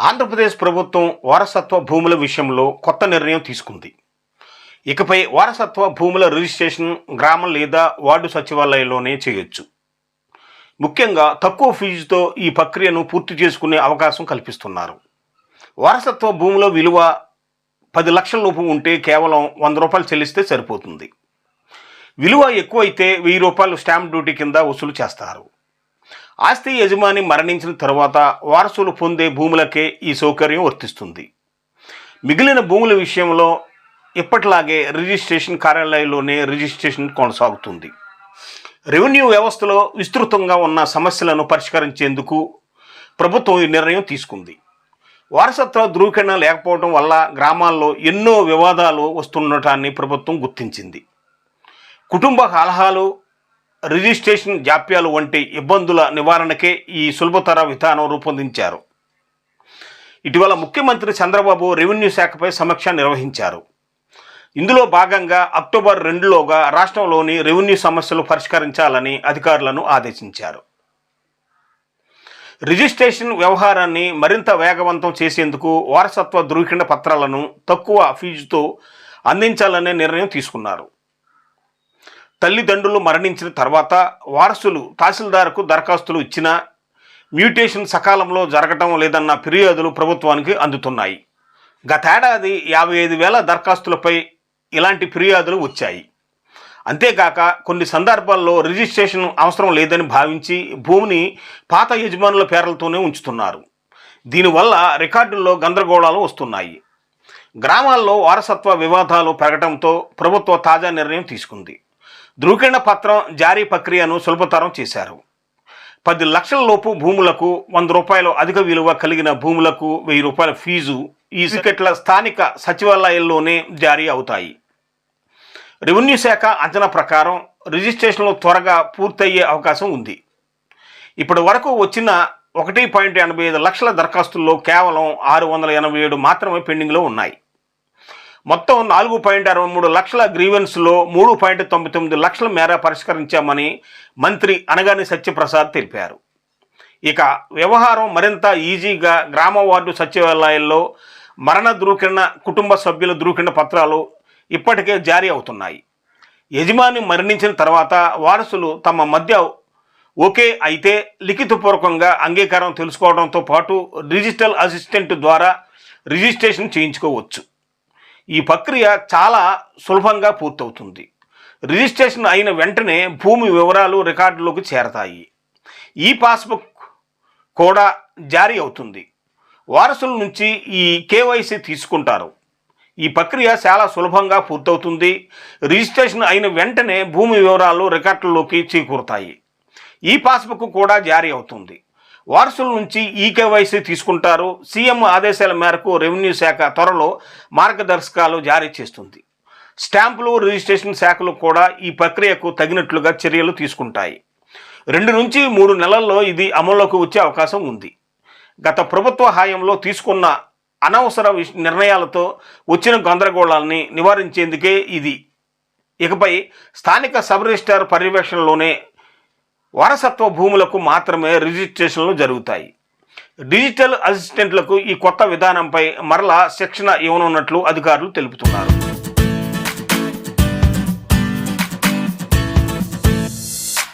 ఆంధ్రప్రదేశ్ ప్రభుత్వం వారసత్వ భూముల విషయంలో కొత్త నిర్ణయం తీసుకుంది. ఇకపై వారసత్వ భూముల రిజిస్ట్రేషన్ గ్రామం లేదా వార్డు సచివాలయంలోనే చేయొచ్చు. ముఖ్యంగా తక్కువ ఫీజుతో ఈ ప్రక్రియను పూర్తి చేసుకునే అవకాశం కల్పిస్తున్నారు. వారసత్వ భూముల విలువ పది లక్షల లోపు ఉంటే కేవలం వంద రూపాయలు చెల్లిస్తే సరిపోతుంది. విలువ ఎక్కువైతే వెయ్యి రూపాయలు స్టాంప్ డ్యూటీ కింద వసూలు చేస్తారు. ఆస్తి యజమాని మరణించిన తర్వాత వారసులు పొందే భూములకే ఈ సౌకర్యం వర్తిస్తుంది. మిగిలిన భూముల విషయంలో ఇప్పటిలాగే రిజిస్ట్రేషన్ కార్యాలయంలోనే రిజిస్ట్రేషన్ కొనసాగుతుంది. రెవెన్యూ వ్యవస్థలో విస్తృతంగా ఉన్న సమస్యలను పరిష్కరించేందుకు ప్రభుత్వం ఈ నిర్ణయం తీసుకుంది. వారసత్వ ధృవీకరణ లేకపోవడం వల్ల గ్రామాల్లో ఎన్నో వివాదాలు వస్తుండటాన్ని ప్రభుత్వం గుర్తించింది. కుటుంబ కలహాలు రిజిస్ట్రేషన్ జాప్యాలు వంటి ఇబ్బందుల నివారణకే ఈ సులభతర విధానం రూపొందించారు. ఇటీవల ముఖ్యమంత్రి చంద్రబాబు రెవెన్యూ శాఖపై సమీక్ష నిర్వహించారు. ఇందులో భాగంగా అక్టోబర్ రెండులోగా రాష్ట్రంలోని రెవెన్యూ సమస్యలు పరిష్కరించాలని అధికారులను ఆదేశించారు. రిజిస్ట్రేషన్ వ్యవహారాన్ని మరింత వేగవంతం చేసేందుకు వారసత్వ ధృవీకరణ పత్రాలను తక్కువ ఫీజుతో అందించాలనే నిర్ణయం తీసుకున్నారు. తల్లిదండ్రులు మరణించిన తర్వాత వారసులు తహసీల్దార్కు దరఖాస్తులు ఇచ్చినా మ్యూటేషన్ సకాలంలో జరగటం లేదన్న ఫిర్యాదులు ప్రభుత్వానికి అందుతున్నాయి. గతేడాది యాభై ఐదు వేల దరఖాస్తులపై ఇలాంటి ఫిర్యాదులు వచ్చాయి. అంతేకాక కొన్ని సందర్భాల్లో రిజిస్ట్రేషన్ అవసరం లేదని భావించి భూమిని పాత యజమానుల పేర్లతోనే ఉంచుతున్నారు. దీనివల్ల రికార్డుల్లో గందరగోళాలు వస్తున్నాయి. గ్రామాల్లో వారసత్వ వివాదాలు పెరగడంతో ప్రభుత్వ తాజా నిర్ణయం తీసుకుంది. ధృవీకరణ పత్రం జారీ ప్రక్రియను సులభతరం చేశారు. పది లక్షల లోపు భూములకు వంద రూపాయలు అధిక విలువ కలిగిన భూములకు వెయ్యి రూపాయల ఫీజు ఈ సికెట్ల స్థానిక సచివాలయాల్లోనే జారీ అవుతాయి. రెవెన్యూ శాఖ అంచనా ప్రకారం రిజిస్ట్రేషన్లు త్వరగా పూర్తయ్యే అవకాశం ఉంది. ఇప్పటి వరకు వచ్చిన ఒకటి పాయింట్ ఎనభై ఐదు లక్షల దరఖాస్తుల్లో కేవలం ఆరు వందల ఎనభై ఏడు మాత్రమే పెండింగ్లో ఉన్నాయి. మొత్తం నాలుగు పాయింట్ అరవై మూడు లక్షల గ్రీవెన్స్లో మూడు పాయింట్ తొంభై తొమ్మిది లక్షల మేర పరిష్కరించామని మంత్రి అనగాని సత్యప్రసాద్ తెలిపారు. ఇక వ్యవహారం మరింత ఈజీగా గ్రామ వార్డు సచివాలయాల్లో మరణ ధృవీకరణ కుటుంబ సభ్యుల ధృవీకరణ పత్రాలు ఇప్పటికే జారీ అవుతున్నాయి. యజమాని మరణించిన తర్వాత వారసులు తమ మధ్య ఓకే అయితే లిఖితపూర్వకంగా అంగీకారం తెలుసుకోవడంతో పాటు డిజిటల్ అసిస్టెంట్ ద్వారా రిజిస్ట్రేషన్ చేయించుకోవచ్చు. ఈ ప్రక్రియ చాలా సులభంగా పూర్తవుతుంది. రిజిస్ట్రేషన్ అయిన వెంటనే భూమి వివరాలు రికార్డులోకి చేరతాయి. ఈ పాస్బుక్ కూడా జారీ అవుతుంది. వారసుల నుంచి ఈ కేవైసీ తీసుకుంటారు. ఈ ప్రక్రియ చాలా సులభంగా పూర్తవుతుంది. రిజిస్ట్రేషన్ అయిన వెంటనే భూమి వివరాలు రికార్డుల్లోకి చేకూరుతాయి. ఈ పాస్బుక్ కూడా జారీ అవుతుంది. వారసుల నుంచి ఈ కేవైసీ తీసుకుంటారు. సీఎం ఆదేశాల మేరకు రెవెన్యూ శాఖ త్వరలో మార్గదర్శకాలు జారీ చేస్తుంది. స్టాంపులు రిజిస్ట్రేషన్ శాఖలు కూడా ఈ ప్రక్రియకు తగినట్లుగా చర్యలు తీసుకుంటాయి. రెండు నుంచి మూడు నెలల్లో ఇది అమల్లోకి వచ్చే అవకాశం ఉంది. గత ప్రభుత్వ హాయంలో తీసుకున్న అనవసర నిర్ణయాలతో వచ్చిన గందరగోళాలని నివారించేందుకే ఇది. ఇకపై స్థానిక సబ్ రిజిస్టార్ పర్యవేక్షణలోనే వారసత్వ భూములకు మాత్రమే రిజిస్ట్రేషన్లు జరుగుతాయి. డిజిటల్ అసిస్టెంట్లకు ఈ కొత్త విధానంపై మరలా శిక్షణ ఇవ్వనున్నట్లు అధికారులు తెలుపుతున్నారు.